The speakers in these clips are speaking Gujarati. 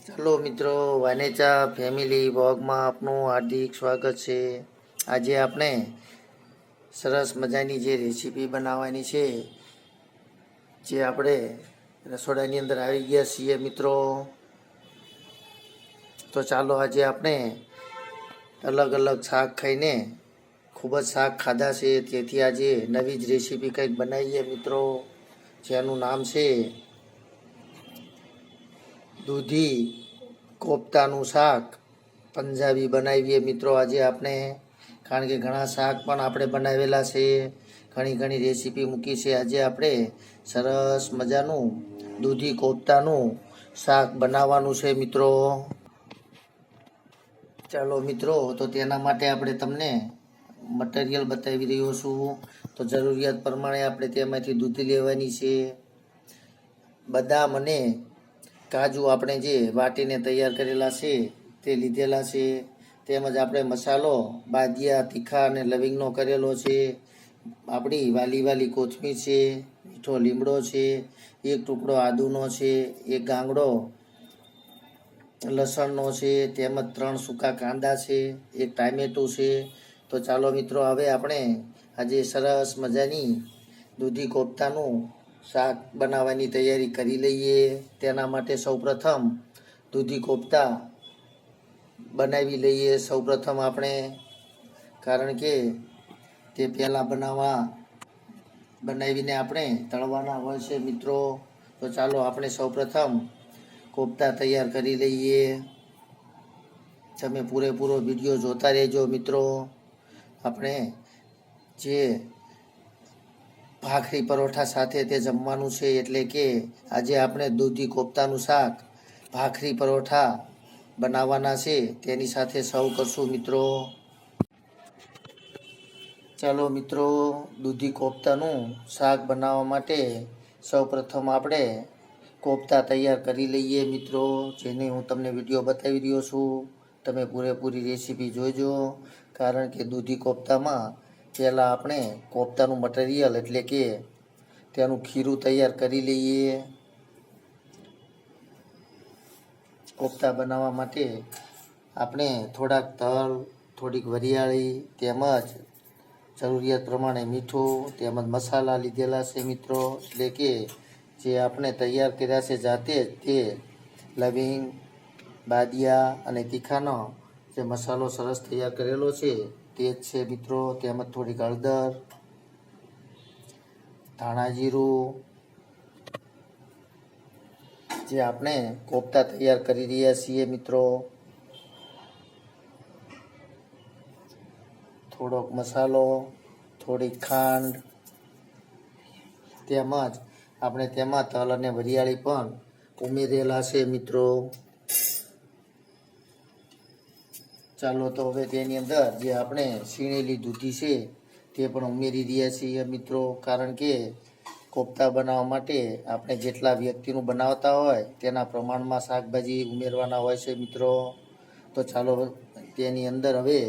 ચાલો મિત્રો, વાનેચા ફેમિલી વ્લોગમાં આપનું હાર્દિક સ્વાગત છે. આજે આપણે સરસ મજાની જે રેસીપી બનાવવાની છે, જે આપણે રસોડાની અંદર આવી ગયા છીએ મિત્રો. તો ચાલો આજે આપણે અલગ અલગ શાક ખાઈને ખૂબ જ શાક ખાધા છે. તેથી આજે નવી જ રેસીપી કંઈક બનાવીએ મિત્રો, જેનું નામ છે દૂધી, કોફતાનું શાક, પંજાબી બનાવીએ મિત્રો આજે આપણે. કારણ કે ઘણા શાક પણ આપણે બનાવેલા છે. ઘણી ઘણી રેસીપી મૂકી છે. આજે આપણે સરસ મજાનું દૂધી, કોફતાનું શાક બનાવવાનું છે મિત્રો. ચાલો મિત્રો, તો તેના માટે આપણે તમને મટીરિયલ બતાવી રહ્યો છું. તો જરૂરિયાત પ્રમાણે આપણે તેમાંથી દૂધી લેવાની છે. બદામ અને કાજુ આપણે જે વાટીને તૈયાર કરેલા છે, તે લીધેલા છે. તેમજ આપણે મસાલો બાદિયા તીખા અને લવિંગનો કરેલો છે. આપણી વાલી વાલી કોથમીર છે, મીઠો લીમડો છે, એક ટુકડો આદુનો છે, એક ગાંગડો, લસણનો છે, તેમજ ત્રણ સૂકા કાંદા છે, એક ટામેટું છે. તો ચાલો મિત્રો, હવે આપણે આજે સરસ મજાની દૂધી કોફતાનું શાક બનાવવાની તૈયારી કરી લઈએ. તેના માટે સૌપ્રથમ દૂધી કોફતા બનાવી લઈએ. સૌપ્રથમ આપણે, કારણ કે તે પહેલાં બનાવવા, બનાવીને આપણે તળવાના હોય છે મિત્રો. તો ચાલો આપણે સૌપ્રથમ કોફતા તૈયાર કરી લઈએ. તમે પૂરેપૂરો વીડિયો જોતા રહેજો મિત્રો. આપણે જે ભાખરી પરોઠા સાથે તે જમવાનું છે એટલે કે આજે આપણે દૂધી કોફતાનું શાક, ભાખરી પરોઠા બનાવવાના છે. તેની સાથે સર્વ કરશું મિત્રો. ચાલો મિત્રો, દૂધી કોફતાનું શાક બનાવવા માટે સૌપ્રથમ આપણે કોફતા તૈયાર કરી લઈએ મિત્રો, જેને હું તમને વીડિયો બતાવી રહ્યો છું. તમે પૂરેપૂરી રેસીપી જોજો, કારણ કે દૂધી કોફતામાં પહેલાં આપણે કોફતાનું મટીરિયલ એટલે કે તેનું ખીરું તૈયાર કરી લઈએ. કોફતા બનાવવા માટે આપણે થોડાક તલ, થોડીક વરિયાળી, તેમજ જરૂરિયાત પ્રમાણે મીઠું, તેમજ મસાલા લીધેલા છે મિત્રો. એટલે કે જે આપણે તૈયાર કર્યા છે જાતે તે લવિંગ, બાદિયા અને તીખાનો જે મસાલો સરસ તૈયાર કરેલો છે તે જ છે મિત્રો. તેમજ થોડીક હળદર ધાણા જીરું, જે આપણે કોફતા તૈયાર કરી રહ્યા છીએ મિત્રો. થોડોક મસાલો, થોડીક ખાંડ, તેમજ આપણે તેમાં તલ અને વરિયાળી પણ ઉમેરેલા છે મિત્રો. ચાલો તો હવે તેની અંદર જે આપણે સીણેલી દૂધી છે, તે પણ ઉમેરી રહ્યા છીએ મિત્રો. કારણ કે કોફતા બનાવવા માટે આપણે જેટલા વ્યક્તિનું બનાવતા હોય, તેના પ્રમાણમાં શાકભાજી ઉમેરવાના હોય છે મિત્રો. તો ચાલો તેની અંદર હવે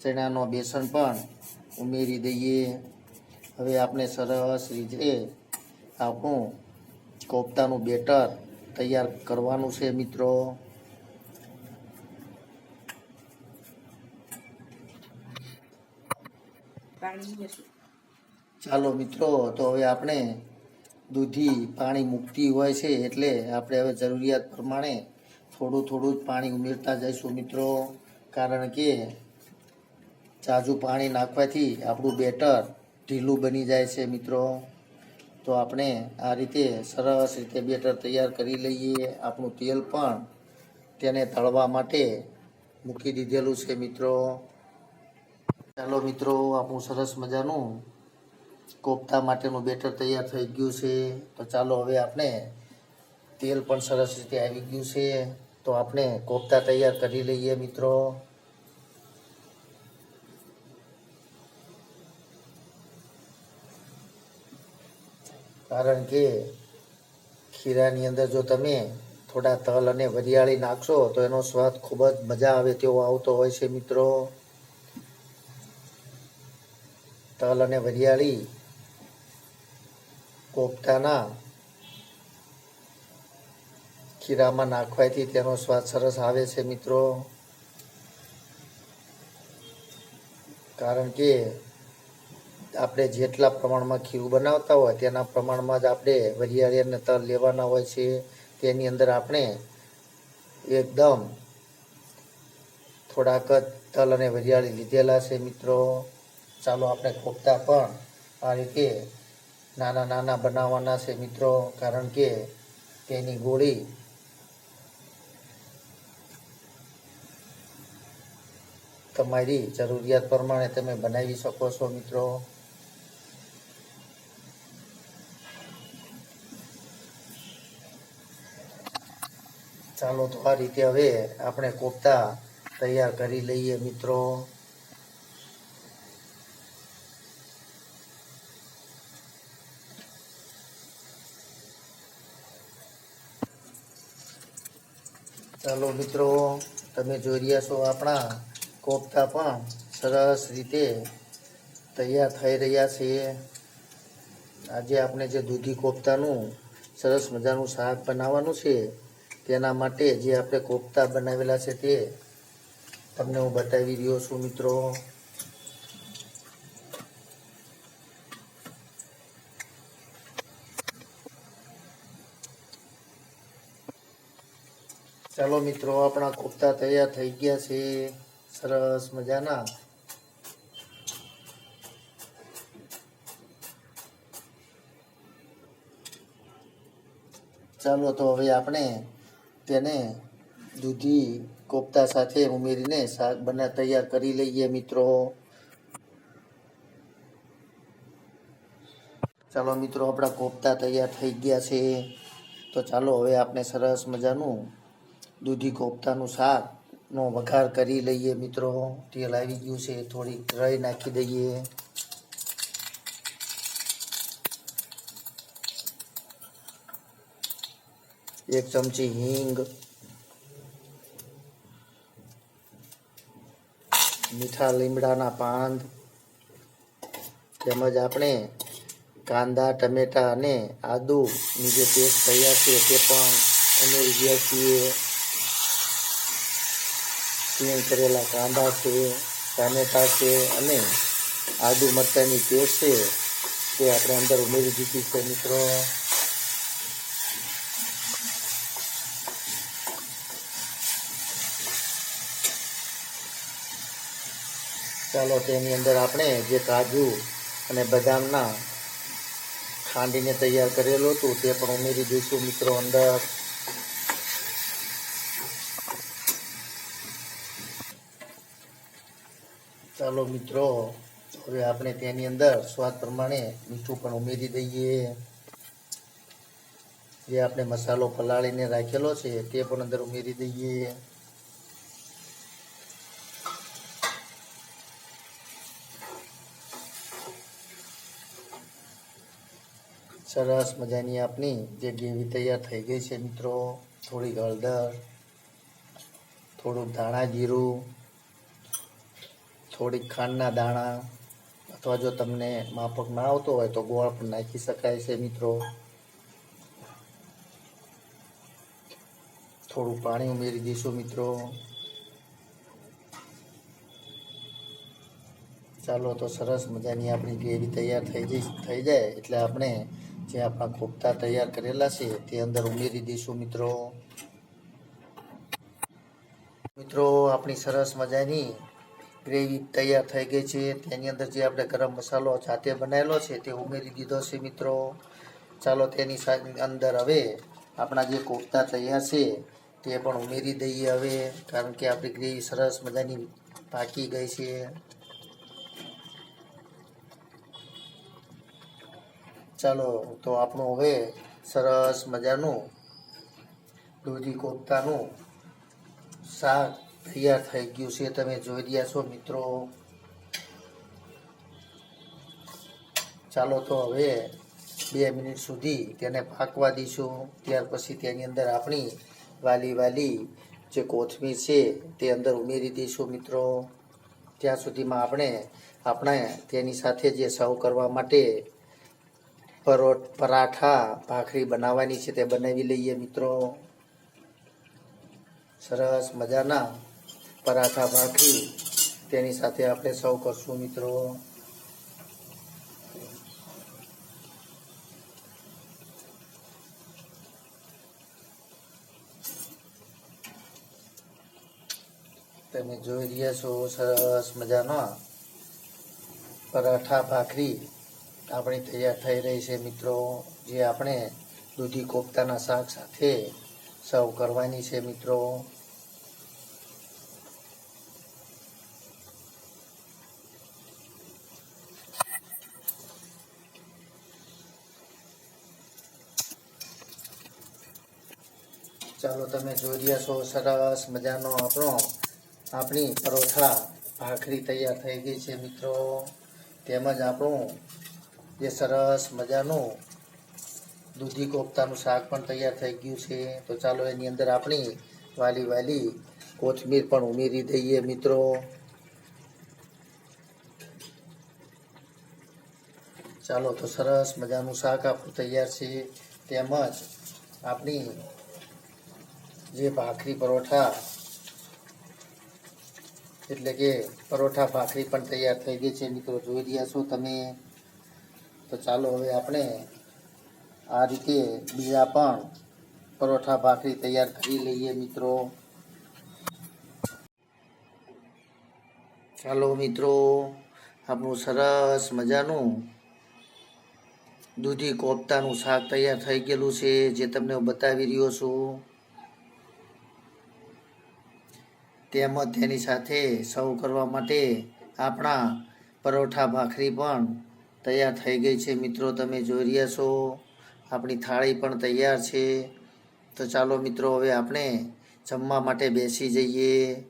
ચણાનો બેસન પણ ઉમેરી દઈએ. હવે આપણે સરસ રીતે આપણું કોફતાનું બેટર તૈયાર કરવાનું છે મિત્રો. ચાલો મિત્રો, તો હવે આપણે દૂધી પાણી મૂકતી હોય છે એટલે આપણે હવે જરૂરિયાત પ્રમાણે થોડું થોડું જ પાણી ઉમેરતા જઈશું મિત્રો. કારણ કે જાજુ પાણી નાખવાથી આપણું બેટર ઢીલું બની જાય છે મિત્રો. તો આપણે આ રીતે સરસ રીતે બેટર તૈયાર કરી લઈએ. આપણું તેલ પણ તેને તળવા માટે મૂકી દીધેલું છે મિત્રો. ચાલો મિત્રો આપણું સરસ મજાનું કોફતા માટેનું બેટર તૈયાર થઈ ગયું છે. તો ચાલો હવે આપણે તેલ પણ સરસ રીતે આવી ગયું છે. તો આપણે કોફતા તૈયાર કરી લઈએ મિત્રો. કારણ કે ખીરાની અંદર જો તમે થોડા તલ અને વરિયાળી નાખશો તો એનો સ્વાદ ખૂબ જ મજા આવે તેવો આવતો હોય છે મિત્રો. તલ અને વરિયાળી કોફતાના ખીરામાં નાખવાથી તેનો સ્વાદ સરસ આવે છે મિત્રો. કારણ કે આપણે જેટલા પ્રમાણમાં ખીરું બનાવતા હોય તેના પ્રમાણમાં જ આપણે વરિયાળી અને તલ લેવાના હોય છે. તેની અંદર આપણે એકદમ થોડાક જ તલ અને વરિયાળી લીધેલા છે મિત્રો. ચાલો આપણે કોફતા પણ આ રીતે નાના નાના બનાવવાના છે મિત્રો, કારણ કે તેની ગોળી તમારી જરૂરિયાત પ્રમાણે તમે બનાવી શકો છો મિત્રો. ચાલો તો આ રીતે હવે આપણે કોફતા તૈયાર કરી લઈએ મિત્રો. ચાલો મિત્રો, તમે જોઈ રહ્યા છો આપણા કોફતા પણ સરસ રીતે તૈયાર થઈ રહ્યા છે. આજે આપણે જે દૂધી કોફતાનું સરસ મજાનું શાક બનાવવાનું છે, તેના માટે જે આપણે કોફતા બનાવેલા છે તે તમને હું બતાવી રહ્યો છું મિત્રો. ચાલો મિત્રો, આપણા કોફતા તૈયાર થઈ ગયા છે. સરસ મજાના. ચાલો તો હવે આપણે તેને દૂધી કોફતા સાથે ઉમેરીને શાક બના તૈયાર કરી લઈએ મિત્રો. ચાલો મિત્રો, આપણા કોફતા તૈયાર થઈ ગયા છે. તો ચાલો હવે આપણે સરસ મજાનું દૂધી કોફતાનું શાક નો વઘાર કરી લઈએ મિત્રો. તેલ આવી ગયું છે, થોડીક રઈ નાખી દઈએ. એક ચમચી હિંગ, મીઠા લીમડાના પાન તેમજ આપણે કાંદા, ટમેટા અને આદુની જે પેસ્ટ તૈયાર છે તે પણ ઉમેરી ગયા છીએ. સીણ કરેલા કાંદા છે ટામેટા છે અને આદુ મરચાંની પેસ્ટ છે તે આપણે અંદર ઉમેરી દીધી છે મિત્રો. ચાલો તેની અંદર આપણે જે કાજુ અને બદામના ખાંડીને તૈયાર કરેલું હતું તે પણ ઉમેરી દઈશું મિત્રો અંદર. ચાલો મિત્રો. હવે આપણે તેની અંદર સ્વાદ પ્રમાણે મીઠું પણ ઉમેરી દઈએ. જે આપણે મસાલો પલાળીને રાખેલો છે, તે પણ અંદર ઉમેરી દઈએ. સરસ મજાની આપણી જે ગ્રેવી તૈયાર થઈ ગઈ છે મિત્રો. થોડી હળદર, થોડુંક ધાણા જીરું થોડીક ખાંડના દાણા અથવા જો તમને માફક ના આવતો હોય તો ગોળ પણ નાખી શકાય છે મિત્રો. થોડું પાણી ઉમેરી દઈશું મિત્રો. ચાલો તો સરસ મજાની આપણી ગ્રેવી તૈયાર થઈ જઈ થઈ જાય એટલે આપણે જે આપણા કોફતા તૈયાર કરેલા છે તે અંદર ઉમેરી દઈશું મિત્રો. મિત્રો, આપણી સરસ મજાની ગ્રેવી તૈયાર થઈ ગઈ છે. તેની અંદર જે આપણે ગરમ મસાલો જાતે બનાવેલો છે તે ઉમેરી દીધો છે મિત્રો. ચાલો તેની અંદર હવે આપણા જે કોફતા તૈયાર છે તે પણ ઉમેરી દઈએ હવે, કારણ કે આપણી ગ્રેવી સરસ મજાની પાકી ગઈ છે. ચાલો તો આપણું હવે સરસ મજાનું દૂધી કોફતાનું શાક તૈયાર થઈ ગયું છે. તમે જોઈ રહ્યા છો મિત્રો. ચાલો તો હવે બે મિનિટ સુધી તેને પાકવા દઈશું. ત્યાર પછી તેની અંદર આપણી વાલી વાલી જે કોથમીર છે તે અંદર ઉમેરી દઈશું મિત્રો. ત્યાં સુધીમાં આપણે આપણે તેની સાથે જે સર્વ કરવા માટે પરોઠ પરાઠા, ભાખરી બનાવવાની છે તે બનાવી લઈએ મિત્રો. સરસ મજાના. પરાઠા ભાખરી. તેની સાથે આપણે સૌ કરશું મિત્રો. તમે જોઈ રહ્યા છો, સરસ મજાના પરાઠા ભાખરી આપણી તૈયાર થઈ રહી છે મિત્રો, જે આપણે દૂધી કોફતાના શાક સાથે સર્વ કરવાની છે મિત્રો. ચાલો તમે જોઈ રહ્યા છો, સરસ મજાનો આપણો આપણી પરોઠા ભાખરી તૈયાર થઈ ગઈ છે મિત્રો. તેમજ આપણું જે સરસ મજાનું દૂધી કોફતાનું શાક પણ તૈયાર થઈ ગયું છે. તો ચાલો એની અંદર આપણી વાલી વાલી કોથમીર પણ ઉમેરી દઈએ મિત્રો. ચાલો તો સરસ મજાનું શાક આપણું તૈયાર છે. તેમજ આપણી જે ભાખરી પરોઠા, એટલે કે પરોઠા ભાખરી પણ તૈયાર થઈ ગઈ છે. મિત્રો, જોઈ રહ્યા છો તમે? તો ચાલો હવે આપણે આ રીતે બીજા પણ પરોઠા ભાખરી તૈયાર કરી લઈએ, મિત્રો. ચાલો, મિત્રો, આપણું સરસ મજાનું દૂધી કોફતાનું શાક તૈયાર થઈ ગયેલું છે, જે તમને હું બતાવી રહ્યો છું. તેમજ તેની સાથે સર્વ કરવા માટે આપણા પરોઠા ભાખરી પણ તૈયાર થઈ ગઈ છે. મિત્રો, તમે જોઈ રહ્યા છો, આપણી થાળી પણ તૈયાર છે. તો ચાલો મિત્રો, હવે આપણે જમવા માટે બેસી જઈએ.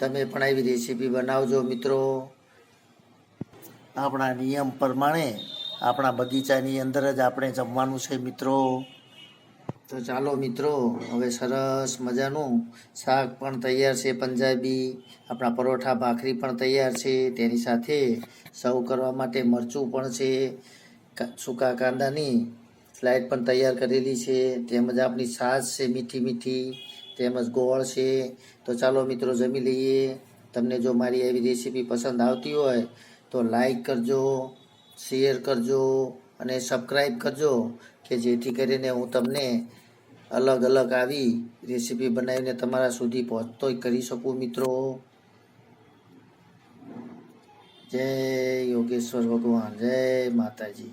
તમે પણ આવી રેસીપી બનાવજો મિત્રો. આપણા નિયમ પ્રમાણે આપણા બગીચાની અંદર જ આપણે જમવાનું છે મિત્રો. તો ચાલો મિત્રો, હવે સરસ મજાનું શાક પણ તૈયાર છે, પંજાબી. આપણા પરોઠા ભાખરી પણ તૈયાર છે. તેની સાથે સર્વ કરવા માટે મરચું પણ છે સૂકા કાંદાની સ્લાઇડ પણ તૈયાર કરેલી છે. તેમજ આપણી છાશ છે, મીઠી મીઠી. તેમજ ગોળ છે. તો ચાલો મિત્રો, જમી લઈએ. તમને જો મારી એવી રેસીપી પસંદ આવતી હોય, તો લાઈક કરજો, શેર કરજો અને સબસ્ક્રાઈબ કરજો. કે જેથી કરીને હું તમને અલગ અલગ આવી રેસીપી બનાવીને તમારા સુધી પહોંચતો કરી શકું, મિત્રો. જય યોગેશ્વર ભગવાન, જય માતાજી.